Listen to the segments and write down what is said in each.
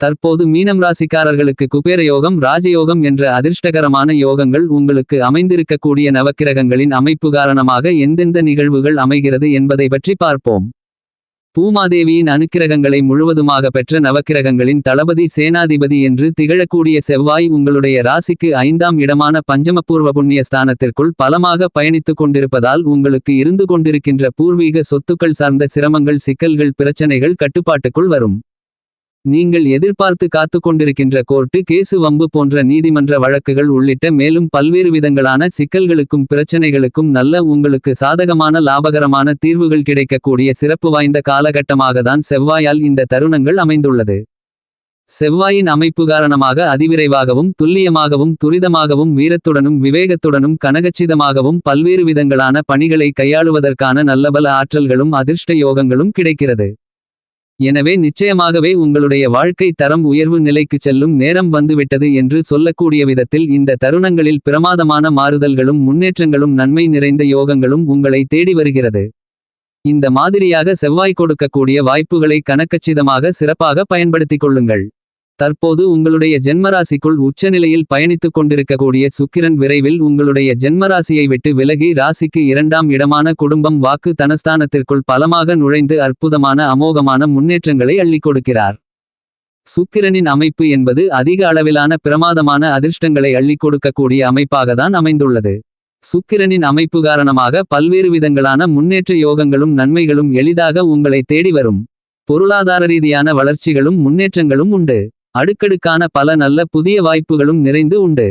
தற்போது மீனம் ராசிக்காரர்களுக்கு குபேர யோகம் ராஜயோகம் என்ற அதிர்ஷ்டகரமான யோகங்கள் உங்களுக்கு அமைந்திருக்கக்கூடிய நவக்கிரகங்களின் அமைப்பு காரணமாக எந்தெந்த நிகழ்வுகள் அமைகிறது என்பதை பற்றி பார்ப்போம். பூமாதேவியின் அணுக்கிரகங்களை முழுவதுமாக பெற்ற நவக்கிரகங்களின் தளபதி சேனாதிபதி என்று திகழக்கூடிய செவ்வாய் உங்களுடைய ராசிக்கு ஐந்தாம் இடமான பஞ்சமபூர்வ புண்ணிய ஸ்தானத்திற்குள் பலமாக பயணித்துக் கொண்டிருப்பதால் உங்களுக்கு இருந்து கொண்டிருக்கின்ற பூர்வீக சொத்துக்கள் சார்ந்த சிரமங்கள் சிக்கல்கள் பிரச்சனைகள் கட்டுப்பாட்டுக்குள் வரும். நீங்கள் எதிர்பார்த்து காத்து கொண்டிருக்கின்ற கோர்ட்டு கேசு வம்பு போன்ற நீதிமன்ற வழக்குகள் உள்ளிட்ட மேலும் பல்வேறு விதங்களான சிக்கல்களுக்கும் பிரச்சனைகளுக்கும் நல்ல உங்களுக்கு சாதகமான லாபகரமான தீர்வுகள் கிடைக்கக்கூடிய சிறப்பு வாய்ந்த காலகட்டமாகத்தான் செவ்வாயால் இந்த தருணங்கள் அமைந்துள்ளது. செவ்வாயின் அமைப்பு காரணமாக அதிவிரைவாகவும் துல்லியமாகவும் துரிதமாகவும் வீரத்துடனும் விவேகத்துடனும் கனகச்சிதமாகவும் பல்வேறு விதங்களான பணிகளை கையாளுவதற்கான நல்லபல ஆற்றல்களும் அதிர்ஷ்ட யோகங்களும் கிடைக்கிறது. எனவே நிச்சயமாகவே உங்களுடைய வாழ்க்கை தரம் உயர்வு நிலைக்குச் செல்லும் நேரம் வந்துவிட்டது என்று சொல்லக்கூடிய விதத்தில் இந்த தருணங்களில் பிரமாதமான மாறுதல்களும் முன்னேற்றங்களும் நன்மை நிறைந்த யோகங்களும் உங்களை தேடி வருகிறது. இந்த மாதிரியாக செவ்வாய் கொடுக்கக்கூடிய வாய்ப்புகளை கணக்கச்சிதமாக சிறப்பாக பயன்படுத்திக் கொள்ளுங்கள். தற்போது உங்களுடைய ஜென்மராசிக்குள் உச்சநிலையில் பயணித்துக் கொண்டிருக்கக்கூடிய சுக்கிரன் விரைவில் உங்களுடைய ஜென்மராசியை விட்டு விலகி ராசிக்கு இரண்டாம் இடமான குடும்பம் வாக்கு தனஸ்தானத்திற்குள் பலமாக நுழைந்து அற்புதமான அமோகமான முன்னேற்றங்களை அள்ளிக் கொடுக்கிறார். சுக்கிரனின் அமைப்பு என்பது அதிக அளவிலான பிரமாதமான அதிர்ஷ்டங்களை அள்ளிக் கொடுக்கக்கூடிய அமைப்பாகத்தான் அமைந்துள்ளது. சுக்கிரனின் அமைப்பு காரணமாக பல்வேறு விதங்களான முன்னேற்ற யோகங்களும் நன்மைகளும் எளிதாக உங்களை தேடி வரும். பொருளாதார ரீதியான வளர்ச்சிகளும் முன்னேற்றங்களும் உண்டு. அடுக்கடுக்கான பல நல்ல புதிய வாய்ப்புகளும் நிறைந்து உண்டு.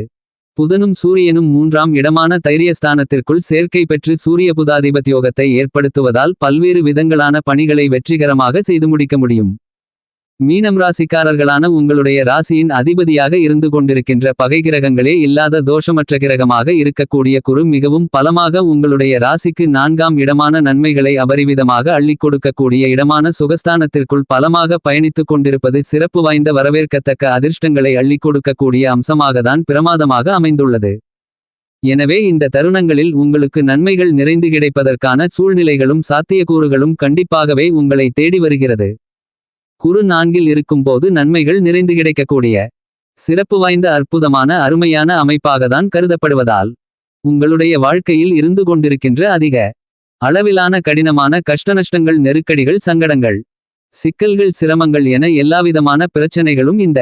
புதனும் சூரியனும் மூன்றாம் இடமான தைரியஸ்தானத்திற்குள் சேர்க்கை பெற்று சூரிய புதாதிபத்தியோகத்தை ஏற்படுத்துவதால் பல்வேறு விதங்களான பணிகளை வெற்றிகரமாக செய்து முடிக்க முடியும். மீனம் ராசிக்காரர்களான உங்களுடைய ராசியின் அதிபதியாக இருந்து கொண்டிருக்கின்ற பகை கிரகங்களே இல்லாத தோஷமற்ற கிரகமாக இருக்கக்கூடிய குரு மிகவும் பலமாக உங்களுடைய ராசிக்கு நான்காம் இடமான நன்மைகளை அபரிவிதமாக அள்ளி கொடுக்கக்கூடிய இடமான சுகஸ்தானத்திற்குள் பலமாக பயணித்துக் கொண்டிருப்பது சிறப்பு வாய்ந்த வரவேற்கத்தக்க அதிர்ஷ்டங்களை அள்ளிக் கொடுக்கக்கூடிய அம்சமாகத்தான் பிரமாதமாக அமைந்துள்ளது. எனவே இந்த தருணங்களில் உங்களுக்கு நன்மைகள் நிறைந்து கிடைப்பதற்கான சூழ்நிலைகளும் சாத்தியக்கூறுகளும் கண்டிப்பாகவே உங்களை தேடி வருகிறது. குறு நான்கில் இருக்கும்போது நன்மைகள் நிறைந்து கிடைக்கக்கூடிய சிறப்பு வாய்ந்த அற்புதமான அருமையான அமைப்பாகத்தான் கருதப்படுவதால் உங்களுடைய வாழ்க்கையில் இருந்து கொண்டிருக்கின்ற அதிக அளவிலான கடினமான கஷ்டநஷ்டங்கள் நெருக்கடிகள் சங்கடங்கள் சிக்கல்கள் சிரமங்கள் என எல்லாவிதமான பிரச்சனைகளும் இந்த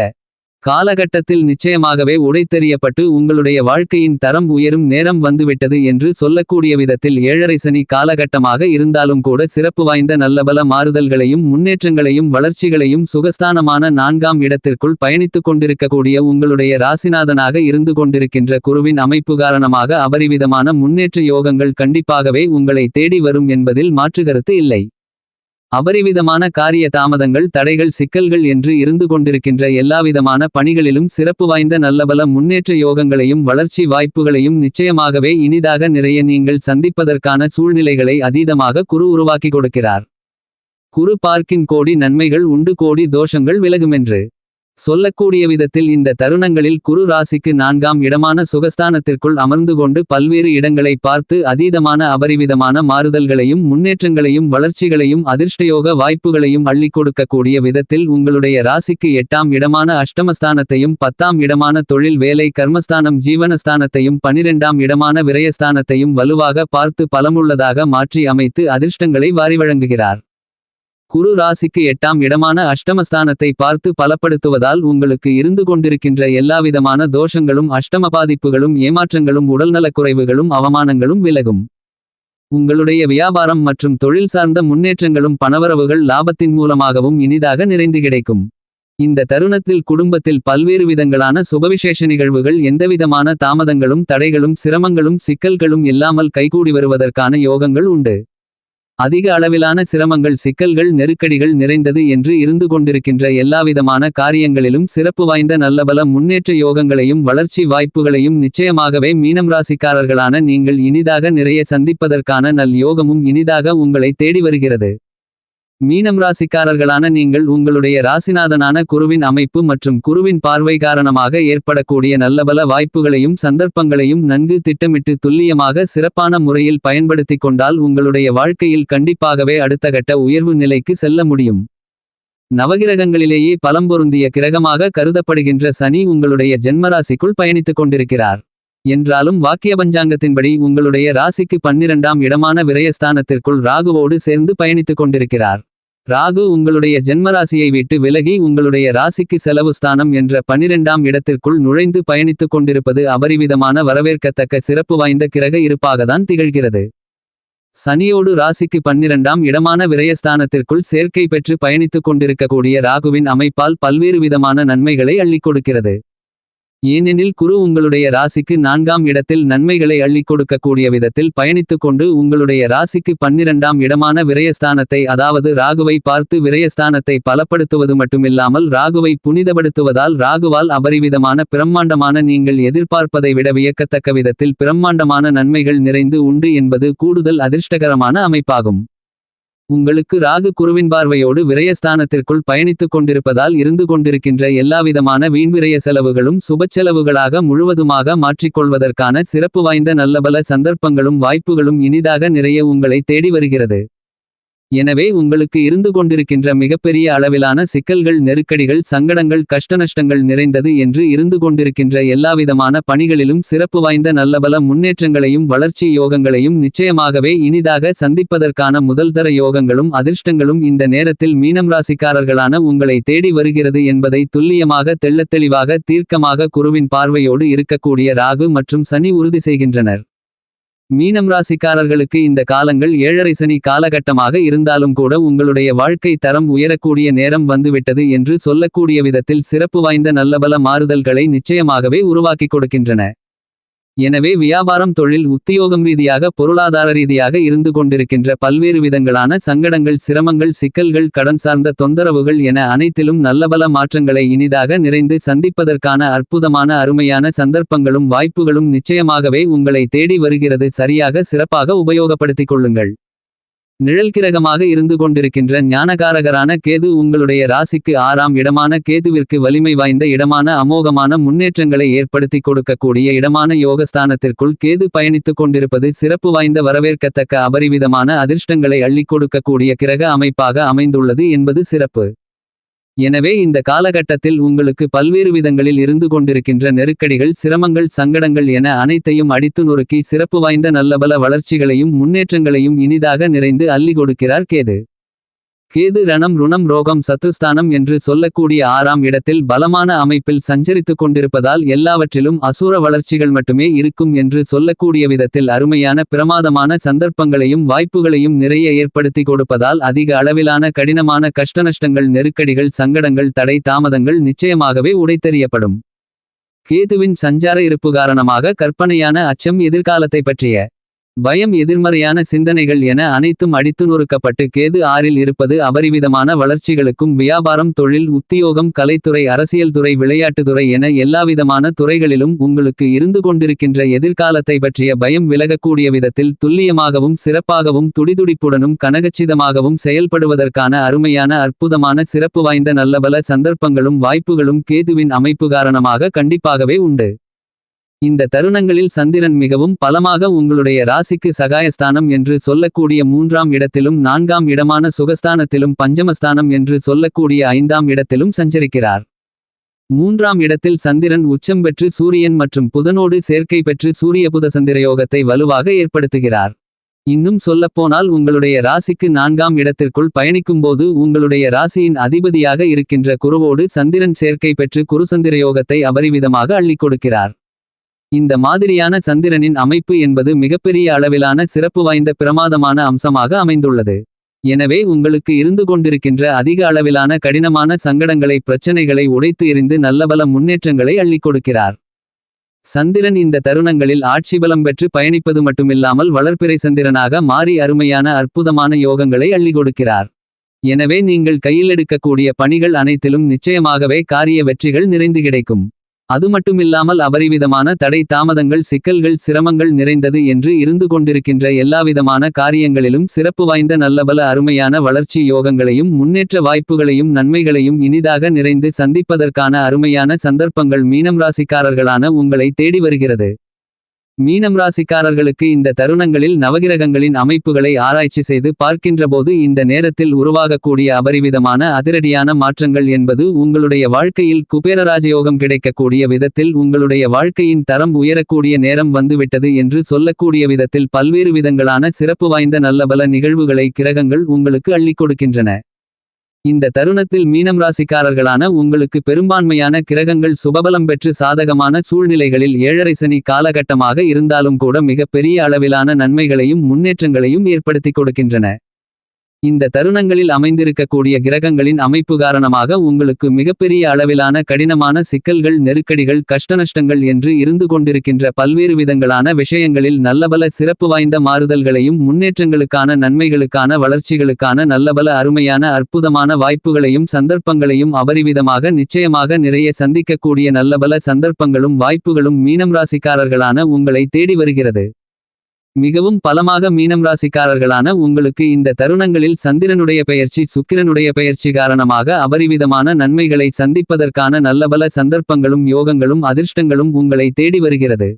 காலகட்டத்தில் நிச்சயமாகவே உடைத்தெறியப்பட்டு உங்களுடைய வாழ்க்கையின் தரம் உயரும் நேரம் வந்துவிட்டது என்று சொல்லக்கூடிய விதத்தில் ஏழரை சனி காலகட்டமாக இருந்தாலும் கூட சிறப்பு வாய்ந்த நல்லபல மாறுதல்களையும் முன்னேற்றங்களையும் வளர்ச்சிகளையும் சுகஸ்தானமான நான்காம் இடத்திற்குள் பயணித்துக் கொண்டிருக்கக்கூடிய உங்களுடைய ராசிநாதனாக இருந்து கொண்டிருக்கின்ற குருவின் அமைப்பு காரணமாக அபரிவிதமான முன்னேற்ற யோகங்கள் கண்டிப்பாகவே உங்களை தேடி வரும் என்பதில் மாற்றுகருத்து இல்லை. அபரிவிதமான காரிய தாமதங்கள் தடைகள் சிக்கல்கள் என்று இருந்து கொண்டிருக்கின்ற எல்லாவிதமான பணிகளிலும் சிறப்பு வாய்ந்த நல்லபல முன்னேற்ற யோகங்களையும் வளர்ச்சி வாய்ப்புகளையும் நிச்சயமாகவே இனிதாக நிறைய நீங்கள் சந்திப்பதற்கான சூழ்நிலைகளை அதீதமாக குரு உருவாக்கி கொடுக்கிறார். குரு பார்க்கின் கோடி நன்மைகள் உண்டு கோடி தோஷங்கள் விலகுமென்று. சொல்லக்கூடிய விதத்தில் இந்த தருணங்களில் குரு ராசிக்கு நான்காம் இடமான சுகஸ்தானத்திற்குள் அமர்ந்து கொண்டு பல்வேறு இடங்களை பார்த்து அதீதமான அபரிவிதமான மாறுதல்களையும் முன்னேற்றங்களையும் வளர்ச்சிகளையும் அதிர்ஷ்டயோக வாய்ப்புகளையும் அள்ளிக் கொடுக்கக்கூடிய விதத்தில் உங்களுடைய ராசிக்கு எட்டாம் இடமான அஷ்டமஸ்தானத்தையும் பத்தாம் இடமான தொழில் வேலை கர்மஸ்தானம் ஜீவனஸ்தானத்தையும் பனிரெண்டாம் இடமான விரயஸ்தானத்தையும் வலுவாக பார்த்து பலமுள்ளதாக மாற்றி அமைத்து அதிர்ஷ்டங்களை வாரி வழங்குகிறார் குரு ராசிக்கு எட்டாம் இடமான அஷ்டமஸ்தானத்தை பார்த்து பலப்படுத்துவதால் உங்களுக்கு இருந்து கொண்டிருக்கின்ற எல்லாவிதமான தோஷங்களும் அஷ்டம பாதிப்புகளும் ஏமாற்றங்களும் உடல்நலக்குறைவுகளும் அவமானங்களும் விலகும். உங்களுடைய வியாபாரம் மற்றும் தொழில் சார்ந்த முன்னேற்றங்களும் பணவரவுகள் லாபத்தின் மூலமாகவும் இனிதாக நிறைந்து கிடைக்கும். இந்த தருணத்தில் குடும்பத்தில் பல்வேறு விதங்களான சுபவிசேஷ நிகழ்வுகள் எந்தவிதமான தாமதங்களும் தடைகளும் சிரமங்களும் சிக்கல்களும் இல்லாமல் கைகூடி வருவதற்கான யோகங்கள் உண்டு. அதிக அளவிலான சிரமங்கள் சிக்கல்கள் நெருக்கடிகள் நிறைந்தது என்று இருந்து கொண்டிருக்கின்ற எல்லாவிதமான காரியங்களிலும் சிறப்பு வாய்ந்த நல்லபல முன்னேற்ற யோகங்களையும் வளர்ச்சி வாய்ப்புகளையும் நிச்சயமாகவே மீனம் ராசிக்காரர்களான நீங்கள் இனிதாக நிறைய சந்திப்பதற்கான நல் யோகமும் இனிதாக உங்களை தேடி வருகிறது. மீனம் ராசிக்காரர்களான நீங்கள் உங்களுடைய ராசிநாதனான குருவின் அமைப்பு மற்றும் குருவின் பார்வை காரணமாக ஏற்படக்கூடிய நல்லபல வாய்ப்புகளையும் சந்தர்ப்பங்களையும் நன்கு திட்டமிட்டு துல்லியமாக சிறப்பான முறையில் பயன்படுத்திக் கொண்டால் உங்களுடைய வாழ்க்கையில் கண்டிப்பாகவே அடுத்த கட்ட உயர்வு நிலைக்கு செல்ல முடியும். நவகிரகங்களிலேயே பலம் பொருந்திய கிரகமாக கருதப்படுகின்ற சனி உங்களுடைய ஜென்மராசிக்குள் பயணித்துக் கொண்டிருக்கிறார். என்றாலும் வாக்கிய பஞ்சாங்கத்தின்படி உங்களுடைய ராசிக்கு பன்னிரண்டாம் இடமான விரயஸ்தானத்திற்குள் ராகுவோடு சேர்ந்து பயணித்துக் கொண்டிருக்கிறார். ராகு உங்களுடைய ஜென்மராசியை விட்டு விலகி உங்களுடைய ராசிக்கு செலவு ஸ்தானம் என்ற பனிரெண்டாம் இடத்திற்குள் நுழைந்து பயணித்துக் கொண்டிருப்பது அபரிவிதமான வரவேற்கத்தக்க சிறப்பு வாய்ந்த கிரக இருப்பாகத்தான் திகழ்கிறது. சனியோடு ராசிக்கு பன்னிரண்டாம் இடமான விரயஸ்தானத்திற்குள் சேர்க்கை பெற்று பயணித்துக் கொண்டிருக்கக்கூடிய ராகுவின் அமைப்பால் பல்வேறு விதமான நன்மைகளை அள்ளிக் கொடுக்கிறது. ஏனெனில் குரு உங்களுடைய ராசிக்கு நான்காம் இடத்தில் நன்மைகளை அள்ளிக் கொடுக்கக்கூடிய விதத்தில் பயணித்துக் கொண்டு உங்களுடைய ராசிக்கு பன்னிரண்டாம் இடமான விரயஸ்தானத்தை அதாவது ராகுவை பார்த்து விரயஸ்தானத்தை பலப்படுத்துவது மட்டுமில்லாமல் ராகுவை புனிதப்படுத்துவதால் ராகுவால் அபரிவிதமான பிரம்மாண்டமான நீங்கள் எதிர்பார்ப்பதை விட வியக்கத்தக்க விதத்தில் பிரம்மாண்டமான நன்மைகள் நிறைந்து உண்டு என்பது கூடுதல் அதிர்ஷ்டகரமான அமைப்பாகும். உங்களுக்கு ராகு குருவின் பார்வையோடு விரயஸ்தானத்திற்குள் பயணித்துக் கொண்டிருப்பதால் இருந்து கொண்டிருக்கின்ற எல்லாவிதமான வீண்விரய செலவுகளும் சுபச்செலவுகளாக முழுவதுமாக மாற்றிக்கொள்வதற்கான சிறப்பு வாய்ந்த நல்லபல சந்தர்ப்பங்களும் வாய்ப்புகளும் இனிதாக நிறைய உங்களை தேடி வருகிறது. எனவே உங்களுக்கு இருந்து கொண்டிருக்கின்ற மிகப்பெரிய அளவிலான சிக்கல்கள் நெருக்கடிகள் சங்கடங்கள் கஷ்டநஷ்டங்கள் நிறைந்தது என்று இருந்து கொண்டிருக்கின்ற எல்லாவிதமான பணிகளிலும் சிறப்பு வாய்ந்த நல்லபல முன்னேற்றங்களையும் வளர்ச்சி யோகங்களையும் நிச்சயமாகவே இனிதாக சந்திப்பதற்கான முதல்தர யோகங்களும் அதிர்ஷ்டங்களும் இந்த நேரத்தில் மீனம் ராசிக்காரர்களான உங்களை தேடி வருகிறது என்பதை துல்லியமாக தெள்ளத்தெளிவாக தீர்க்கமாக குருவின் பார்வையோடு இருக்கக்கூடிய ராகு மற்றும் சனி உறுதி செய்கின்றனர். மீனம் ராசிக்காரர்களுக்கு இந்த காலங்கள் ஏழரை சனி காலகட்டமாக இருந்தாலும் கூட உங்களுடைய வாழ்க்கை தரம் உயரக்கூடிய நேரம் வந்துவிட்டது என்று சொல்லக்கூடிய விதத்தில் சிறப்பு வாய்ந்த நல்லபல மாறுதல்களை நிச்சயமாகவே உருவாக்கிக் கொடுக்கின்றன. எனவே வியாபாரம் தொழில் உத்தியோகம் ரீதியாக பொருளாதார ரீதியாக இருந்து கொண்டிருக்கின்ற பல்வேறு விதங்களான சங்கடங்கள் சிரமங்கள் சிக்கல்கள் கடன் சார்ந்த தொந்தரவுகள் என அனைத்திலும் நல்லபல மாற்றங்களை இனிதாக நிறைந்து சந்திப்பதற்கான அற்புதமான அருமையான சந்தர்ப்பங்களும் வாய்ப்புகளும் நிச்சயமாகவே உங்களை தேடி வருகிறது. சரியாக சிறப்பாக உபயோகப்படுத்திக் கொள்ளுங்கள். நிழல்கிரகமாக இருந்து கொண்டிருக்கின்ற ஞானகாரகரான கேது உங்களுடைய ராசிக்கு ஆறாம் இடமான கேதுவிற்கு வலிமை வாய்ந்த இடமான அமோகமான முன்னேற்றங்களை ஏற்படுத்தி கொடுக்கக்கூடிய இடமான யோகஸ்தானத்திற்குள் கேது பயணித்துக் கொண்டிருப்பது சிறப்பு வாய்ந்த வரவேற்கத்தக்க அபரிவிதமான அதிர்ஷ்டங்களை அள்ளிக் கொடுக்கக்கூடிய கிரக அமைப்பாக அமைந்துள்ளது என்பது சிறப்பு. எனவே இந்த காலகட்டத்தில் உங்களுக்கு பல்வேறு விதங்களில் இருந்து கொண்டிருக்கின்ற நெருக்கடிகள் சிரமங்கள் சங்கடங்கள் என அனைத்தையும் அடித்து நொறுக்கி சிறப்பு வாய்ந்த நல்லபல வளர்ச்சிகளையும் முன்னேற்றங்களையும் இனிதாக நிறைந்து அள்ளி கொடுக்கிறார் கேது. கேது ரணம் ருணம் ரோகம் சத்துஸ்தானம் என்று சொல்லக்கூடிய ஆறாம் இடத்தில் பலமான அமைப்பில் சஞ்சரித்துக் கொண்டிருப்பதால் எல்லாவற்றிலும் அசூர வளர்ச்சிகள் மட்டுமே இருக்கும் என்று சொல்லக்கூடிய விதத்தில் அருமையான பிரமாதமான சந்தர்ப்பங்களையும் வாய்ப்புகளையும் நிறைய ஏற்படுத்தி கொடுப்பதால் அதிக அளவிலான கடினமான கஷ்டநஷ்டங்கள் நெருக்கடிகள் சங்கடங்கள் தடை தாமதங்கள் நிச்சயமாகவே உடைத்தெறியப்படும். கேதுவின் சஞ்சார இருப்பு காரணமாக கற்பனையான அச்சம் எதிர்காலத்தை பற்றிய பயம் எதிர்மறையான சிந்தனைகள் என அனைத்தும் அடித்து நொறுக்கப்பட்டு கேது ஆறில் இருப்பது அபரிவிதமான வளர்ச்சிகளுக்கும் வியாபாரம் தொழில் உத்தியோகம் கலைத்துறை அரசியல் துறை விளையாட்டுத்துறை என எல்லாவிதமான துறைகளிலும் உங்களுக்கு இருந்து கொண்டிருக்கின்ற எதிர்காலத்தை பற்றிய பயம் விலகக்கூடிய விதத்தில் துல்லியமாகவும் சிறப்பாகவும் துடிதுடிப்புடனும் கனகச்சிதமாகவும் செயல்படுவதற்கான அருமையான அற்புதமான சிறப்பு வாய்ந்த நல்லபல சந்தர்ப்பங்களும் வாய்ப்புகளும் கேதுவின் அமைப்பு காரணமாக கண்டிப்பாகவே உண்டு. இந்த தருணங்களில் சந்திரன் மிகவும் பலமாக உங்களுடைய ராசிக்கு சகாயஸ்தானம் என்று சொல்லக்கூடிய மூன்றாம் இடத்திலும் நான்காம் இடமான சுகஸ்தானத்திலும் பஞ்சமஸ்தானம் என்று சொல்லக்கூடிய ஐந்தாம் இடத்திலும் சஞ்சரிக்கிறார். மூன்றாம் இடத்தில் சந்திரன் உச்சம் பெற்று சூரியன் மற்றும் புதனோடு சேர்க்கை பெற்று சூரிய புத சந்திரயோகத்தை வலுவாக ஏற்படுத்துகிறார். இன்னும் சொல்லப்போனால் உங்களுடைய ராசிக்கு நான்காம் இடத்திற்குள் பயணிக்கும்போது உங்களுடைய ராசியின் அதிபதியாக இருக்கின்ற குருவோடு சந்திரன் சேர்க்கை பெற்று குருசந்திரயோகத்தை அபரிவிதமாக அள்ளிக் கொடுக்கிறார். இந்த மாதிரியான சந்திரனின் அமைப்பு என்பது மிகப்பெரிய அளவிலான சிறப்பு வாய்ந்த பிரமாதமான அம்சமாக அமைந்துள்ளது. எனவே உங்களுக்கு இருந்து கொண்டிருக்கின்ற அதிக அளவிலான கடினமான சங்கடங்களை பிரச்சனைகளை உடைத்து எறிந்து நல்லபல முன்னேற்றங்களை அள்ளிக் கொடுக்கிறார். சந்திரன் இந்த தருணங்களில் ஆட்சி பலம் பெற்று பயணிப்பது மட்டுமில்லாமல் வளர்ப்பிறை சந்திரனாக மாறி அருமையான அற்புதமான யோகங்களை அள்ளி கொடுக்கிறார். எனவே நீங்கள் கையில் எடுக்கக்கூடிய பணிகள் அனைத்திலும் நிச்சயமாகவே காரிய வெற்றிகள் நிறைந்து கிடைக்கும். அது மட்டுமில்லாமல் அபரிவிதமான தடை தாமதங்கள் சிக்கல்கள் சிரமங்கள் நிறைந்தது என்று இருந்து கொண்டிருக்கின்ற எல்லாவிதமான காரியங்களிலும் சிறப்பு வாய்ந்த நல்லபல அருமையான வளர்ச்சி யோகங்களையும் முன்னேற்ற வாய்ப்புகளையும் நன்மைகளையும் இனிதாக நிறைந்து சந்திப்பதற்கான அருமையான சந்தர்ப்பங்கள் மீனம் ராசிக்காரர்களான உங்களை தேடி வருகிறது. மீனம் ராசிக்காரர்களுக்கு இந்த தருணங்களில் நவகிரகங்களின் அமைப்புகளை ஆராய்ச்சி செய்து பார்க்கின்றபோது இந்த நேரத்தில் உருவாகக்கூடிய அபரிவிதமான அதிரடியான மாற்றங்கள் என்பது உங்களுடைய வாழ்க்கையில் குபேரராஜயோகம் கிடைக்கக்கூடிய விதத்தில் உங்களுடைய வாழ்க்கையின் தரம் உயரக்கூடிய நேரம் வந்துவிட்டது என்று சொல்லக்கூடிய விதத்தில் பல்வேறு விதங்களான சிறப்பு வாய்ந்த நல்லபல நிகழ்வுகளை கிரகங்கள் உங்களுக்கு அள்ளிக் கொடுக்கின்றன. இந்த தருணத்தில் மீனம் ராசிக்காரர்களான உங்களுக்கு பெரும்பான்மையான கிரகங்கள் சுபபலம் பெற்று சாதகமான சூழ்நிலைகளில் ஏழரை சனி காலகட்டமாக இருந்தாலும் கூட மிக பெரிய அளவிலான நன்மைகளையும் முன்னேற்றங்களையும் ஏற்படுத்திக் கொடுக்கின்றன. இந்த தருணங்களில் அமைந்திருக்கக்கூடிய கிரகங்களின் அமைப்பு காரணமாக உங்களுக்கு மிகப்பெரிய அளவிலான கடினமான சிக்கல்கள் நெருக்கடிகள் கஷ்டநஷ்டங்கள் என்று இருந்து கொண்டிருக்கின்ற பல்வேறு விதங்களான விஷயங்களில் நல்லபல சிறப்பு வாய்ந்த மாறுதல்களையும் முன்னேற்றங்களுக்கான நன்மைகளுக்கான வளர்ச்சிகளுக்கான நல்லபல அருமையான அற்புதமான வாய்ப்புகளையும் சந்தர்ப்பங்களையும் அபரிவிதமாக நிச்சயமாக நிறைய சந்திக்கக்கூடிய நல்லபல சந்தர்ப்பங்களும் வாய்ப்புகளும் மீனம் ராசிக்காரர்களான உங்களை தேடி வருகிறது. மிகவும் பலமாக மீனம் ராசிக்காரர்களான உங்களுக்கு இந்த தருணங்களில் சந்திரனுடைய பெயர்ச்சி சுக்கிரனுடைய பெயர்ச்சி காரணமாக அபரிவிதமான நன்மைகளை சந்திப்பதற்கான நல்லபல சந்தர்ப்பங்களும் யோகங்களும் அதிர்ஷ்டங்களும் உங்களை தேடி வருகிறது.